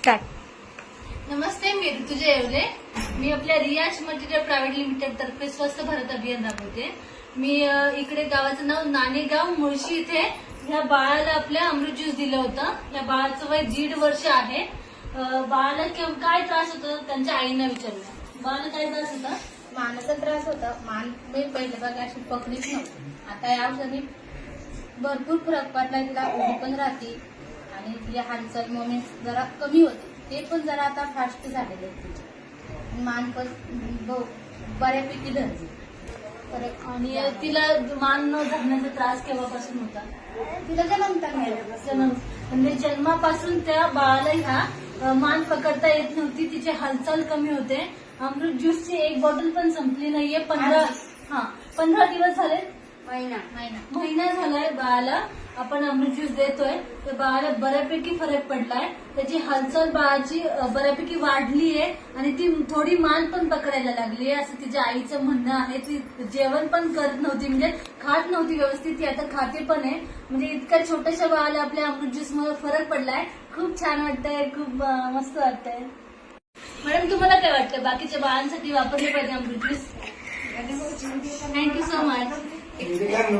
Start नमस्ते मी ऋतुजा येवले. मी आपल्या रियाज मटेरियल प्रायव्हेट लिमिटेड तर्फे स्वस्त भारत अभियान राबवते. मी इकडे गावाचं नाव नाणेगाव मुळशी इथे. ह्या बाळाला आपल्या अमृत ज्यूस दिलं होतं. या बाळाचं वय दीड वर्ष आहे. बाळाला काय त्रास होता त्यांच्या आईनं विचारलं बाळाला काय त्रास होता? मानाचा त्रास होता. मान मी पहिले बघा अशी पकडीच नव्हती. आता या भरपूर फरक पडला. तिला पण राहते. आणि तिची हालचाल मोमेंट जरा कमी होते. ते पण जरा आता फास्ट झालेले आहेत तिचे. मान पण बऱ्यापैकी धरली. आणि तिला मान न धरण्याचा त्रास केव्हापासून होता? तिला जन्मता जन्म म्हणजे जन्मापासून त्या बाळाला ह्या मान पकडता येत नव्हती. तिची हालचाल कमी होते. अमृत ज्यूसची एक बॉटल पण संपली नाहीये. पंधरा हा पंधरा दिवस झाले? महिना महिना. महिना झालाय बाळाला. आपण अमृत ज्यूस देतोय तर बाळाला बऱ्यापैकी फरक पडलाय. त्याची हालचाल बाळाची बऱ्यापैकी वाढली आहे आणि ती थोडी मान पण पकडायला लागली आहे असं तिच्या आईचं म्हणणं आहे. ती जेवण पण करत नव्हती म्हणजे खात नव्हती व्यवस्थित. ती आता खाते पण आहे. म्हणजे इतक्या छोट्याशा बाळाला आपल्या अमृत ज्यूसमुळे फरक पडलाय. खूप छान वाटतंय. खूप मस्त वाटतंय. मॅडम तुम्हाला काय वाटतं? बाकीच्या बाळांसाठी वापरले पाहिजे अमृत juice thank you so much